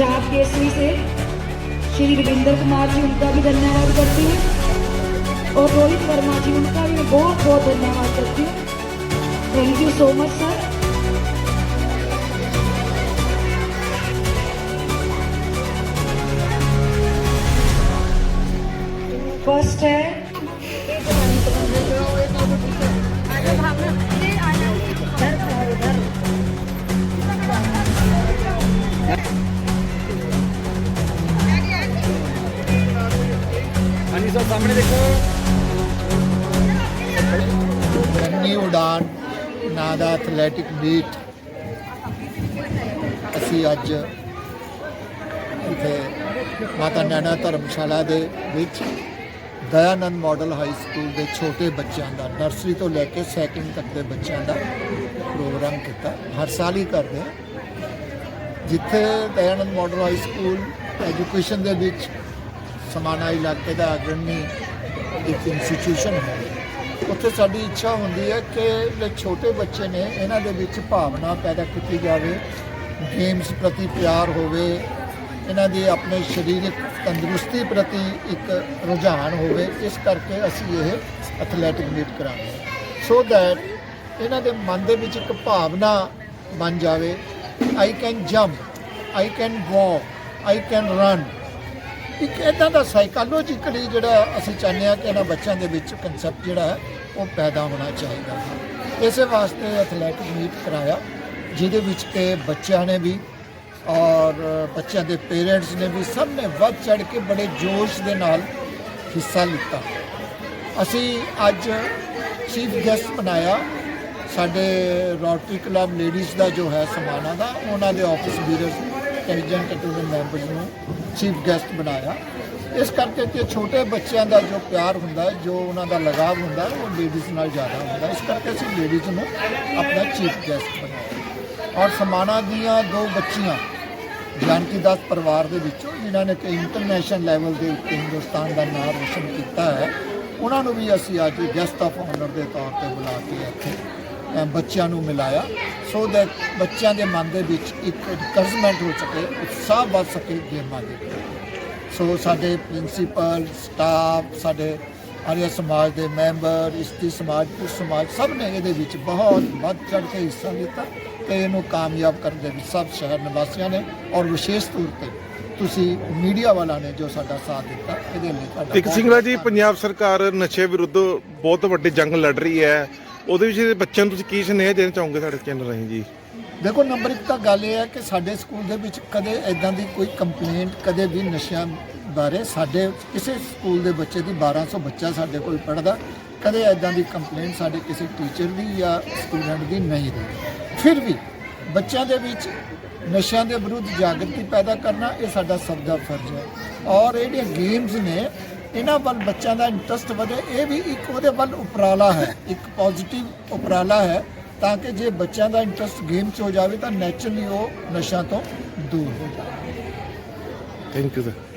केसरी से श्री रविंद्र कुमार जी, उनका भी धन्यवाद करती हूँ। और रोहित वर्मा जी, उनका भी मैं बहुत बहुत धन्यवाद करती हूँ। Thank you so much sir first है ਸਾਹਮਣੇ ਦੇਖੋ। ਰੰਨੀ ਉਡਾਨ ਨਾਂ ਦਾ ਐਥਲੈਟਿਕ ਮੀਟ ਅਸੀਂ ਅੱਜ ਇੱਥੇ ਮਾਤਾ ਨੈਣਾ ਧਰਮਸ਼ਾਲਾ ਦੇ ਵਿੱਚ ਦਇਆਨੰਦ ਮਾਡਲ ਹਾਈ ਸਕੂਲ ਦੇ ਛੋਟੇ ਬੱਚਿਆਂ ਦਾ, ਨਰਸਰੀ ਤੋਂ ਲੈ ਕੇ ਸੈਕਿੰਡ ਤੱਕ ਦੇ ਬੱਚਿਆਂ ਦਾ ਪ੍ਰੋਗਰਾਮ ਕੀਤਾ। ਹਰ ਸਾਲ ਹੀ ਕਰਦੇ ਹਾਂ। ਜਿੱਥੇ Dayanand model high school education ਦੇ ਵਿੱਚ ਸਮਾਨਾ ਇਲਾਕੇ ਦਾ ਅਗਰਣੀ ਇੱਕ ਇੰਸਟੀਟਿਊਸ਼ਨ ਹੈ। ਉੱਥੇ ਸਾਡੀ ਇੱਛਾ ਹੁੰਦੀ ਹੈ ਕਿ ਜਿਹੜੇ ਛੋਟੇ ਬੱਚੇ ਨੇ, ਇਹਨਾਂ ਦੇ ਵਿੱਚ ਭਾਵਨਾ ਪੈਦਾ ਕੀਤੀ ਜਾਵੇ ਗੇਮਸ ਪ੍ਰਤੀ ਪਿਆਰ ਹੋਵੇ, ਇਹਨਾਂ ਦੀ ਆਪਣੇ ਸਰੀਰਕ ਤੰਦਰੁਸਤੀ ਪ੍ਰਤੀ ਇੱਕ ਰੁਝਾਨ ਹੋਵੇ, ਇਸ ਕਰਕੇ ਅਸੀਂ ਇਹ ਐਥਲੈਟਿਕ ਮੀਟ ਕਰਾਉਂਦੇ ਸੋ ਦੈਟ ਇਹਨਾਂ ਦੇ ਮਨ ਦੇ ਵਿੱਚ ਇੱਕ ਭਾਵਨਾ ਬਣ ਜਾਵੇ I can jump I can walk I can run ਇੱਕ ਇਦਾਂ ਦਾ ਸਾਈਕੋਲੋਜੀਕਲੀ ਜਿਹੜਾ ਅਸੀਂ ਚਾਹੁੰਦੇ ਹਾਂ ਕਿ ਇਹਨਾਂ ਬੱਚਿਆਂ ਦੇ ਵਿੱਚ ਕਨਸੈਪਟ ਜਿਹੜਾ ਹੈ, ਉਹ ਪੈਦਾ ਹੋਣਾ ਚਾਹੀਦਾ ਹੈ। ਇਸੇ ਵਾਸਤੇ ਐਥਲੈਟਿਕ ਮੀਟ ਕਰਾਇਆ, ਜਿਹਦੇ ਵਿੱਚ ਕਿ ਬੱਚਿਆਂ ਨੇ ਵੀ ਔਰ ਬੱਚਿਆਂ ਦੇ ਪੇਰੈਂਟਸ ਨੇ ਵੀ ਸਭ ਨੇ ਵੱਧ ਚੜ ਕੇ ਬੜੇ ਜੋਸ਼ ਦੇ ਨਾਲ ਹਿੱਸਾ ਲਿੱਤਾ। ਅਸੀਂ ਅੱਜ ਚੀਫ ਗੈਸਟ ਬਣਾਇਆ, ਸਾਡੇ ਰੋਟਰੀ ਕਲੱਬ ਲੇਡੀਜ਼ ਦਾ ਜੋ ਹੈ ਸਮਾਨਾ ਦਾ, ਉਹਨਾਂ ਦੇ ਆਫਿਸ ਵੀਰਸ ਏਜੰਟ ਟੂ ਦੇ ਮੈਂਬਰਸ ਨੂੰ ਚੀਫ ਗੈਸਟ ਬਣਾਇਆ। ਇਸ ਕਰਕੇ ਕਿ ਛੋਟੇ ਬੱਚਿਆਂ ਦਾ ਜੋ ਪਿਆਰ ਹੁੰਦਾ ਹੈ, ਜੋ ਉਹਨਾਂ ਦਾ ਲਗਾਵ ਹੁੰਦਾ ਹੈ, ਉਹ ਲੇਡੀਜ਼ ਨਾਲ ਜ਼ਿਆਦਾ ਹੁੰਦਾ ਇਸ ਕਰਕੇ ਅਸੀਂ ਲੇਡੀਜ਼ ਨੂੰ ਆਪਣਾ ਚੀਫ ਗੈਸਟ ਬਣਾਇਆ। ਔਰ ਸਮਾਣਾ ਦੀਆਂ ਦੋ ਬੱਚੀਆਂ, ਜਾਨਕੀ ਦਾਸ ਪਰਿਵਾਰ ਦੇ ਵਿੱਚੋਂ, ਜਿਨ੍ਹਾਂ ਨੇ ਕਿ ਇੰਟਰਨੈਸ਼ਨਲ ਲੈਵਲ ਦੇ ਉੱਤੇ ਹਿੰਦੁਸਤਾਨ ਦਾ ਨਾਮ ਰੋਸ਼ਨ ਕੀਤਾ ਹੈ, ਉਹਨਾਂ ਨੂੰ ਵੀ ਅਸੀਂ ਅੱਜ ਗੈਸਟ ਆਫ ਆਨਰ ਦੇ ਤੌਰ ਤੇ ਬੁਲਾ ਕੇ ਇੱਥੇ ਬੱਚਿਆਂ ਨੂੰ ਮਿਲਾਇਆ ਸੋ ਦੈਟ ਬੱਚਿਆਂ ਦੇ ਮਨ ਦੇ ਵਿੱਚ ਇੱਕ ਇਨਕਰੇਜਮੈਂਟ ਹੋ ਸਕੇ ਉਤਸ਼ਾਹ ਵੱਧ ਸਕੇ ਗੇਮਾਂ ਦੇ। ਸੋ ਸਾਡੇ ਪ੍ਰਿੰਸੀਪਲ ਸਟਾਫ ਸਾਡੇ ਆਰੀਆ ਸਮਾਜ ਦੇ ਮੈਂਬਰ ਇਸਤੀ ਸਮਾਜ ਪੁਰ ਸਮਾਜ ਸਭ ਨੇ ਇਹਦੇ ਵਿੱਚ ਬਹੁਤ ਵੱਧ ਚੜ ਕੇ ਹਿੱਸਾ ਲਿੱਤਾ ਤੇ ਇਹਨੂੰ ਕਾਮਯਾਬ ਕਰਨ ਦੇ ਵਿੱਚ ਸਭ ਸ਼ਹਿਰ ਨਿਵਾਸੀਆਂ ਨੇ ਔਰ ਵਿਸ਼ੇਸ਼ ਤੌਰ ਤੇ ਤੁਸੀਂ ਮੀਡੀਆ ਵਾਲਾ ਨੇ ਜੋ ਸਾਡਾ ਸਾਥ ਦਿੱਤਾ ਇਹਦੇ ਲਈ ਤੁਹਾਡਾ ਇੱਕ ਬਹੁਤ ਸਿੰਘਲਾ ਜੀ। ਪੰਜਾਬ ਸਰਕਾਰ ਨਸ਼ੇ ਵਿਰੁੱਧ ਬਹੁਤ ਵੱਡੀ ਜੰਗ ਲੜ ਰਹੀ ਹੈ ਉਹਦੇ ਵਿੱਚ ਬੱਚਿਆਂ ਨੂੰ ਤੁਸੀਂ ਕੀ ਸੁਨੇਹਾ ਦੇਣਾ ਚਾਹੋਗੇ ਸਾਡੇ ਚੈਨਲ ਰਾਹੀਂ ਜੀ? ਦੇਖੋ ਨੰਬਰ ਇੱਕ ਤਾਂ ਗੱਲ ਇਹ ਹੈ ਕਿ ਸਾਡੇ ਸਕੂਲ ਦੇ ਵਿੱਚ ਕਦੇ ਐਦਾਂ ਦੀ ਕੋਈ ਕੰਪਲੇਂਟ ਕਦੇ ਵੀ ਨਸ਼ਿਆਂ ਬਾਰੇ ਸਾਡੇ ਕਿਸੇ ਸਕੂਲ ਦੇ ਬੱਚੇ ਦੀ 1200 ਬੱਚਾ ਸਾਡੇ ਕੋਲ ਪੜਦਾ ਕਦੇ ਐਦਾਂ ਦੀ ਕੰਪਲੇਂਟ ਸਾਡੇ ਕਿਸੇ ਟੀਚਰ ਦੀ ਜਾਂ ਸਟੂਡੈਂਟ ਦੀ ਨਹੀਂ ਰਹੀ। ਫਿਰ ਵੀ ਬੱਚਿਆਂ ਦੇ ਵਿੱਚ ਨਸ਼ਿਆਂ ਦੇ ਵਿਰੁੱਧ ਜਾਗਰਤੀ ਪੈਦਾ ਕਰਨਾ, ਇਹ ਸਾਡਾ ਸਭ ਦਾ ਫਰਜ਼ ਹੈ। ਔਰ ਇਹ ਜਿਹੜੀਆਂ ਗੇਮਸ ਨੇ ਇਹਨਾਂ ਵੱਲ ਬੱਚਿਆਂ ਦਾ ਇੰਟਰਸਟ ਵਧੇ, ਇਹ ਵੀ ਇੱਕ ਉਹਦੇ ਵੱਲ ਉਪਰਾਲਾ ਹੈ, ਇੱਕ ਪੋਜ਼ਿਟਿਵ ਉਪਰਾਲਾ ਹੈ, ਤਾਂ ਕਿ ਜੇ ਬੱਚਿਆਂ ਦਾ ਇੰਟਰਸਟ ਗੇਮ 'ਚ ਹੋ ਜਾਵੇ ਤਾਂ ਨੈਚੁਰਲੀ ਉਹ ਨਸ਼ਿਆਂ ਤੋਂ ਦੂਰ ਹੋ ਜਾਵੇ ਥੈਂਕ ਯੂ ਸਰ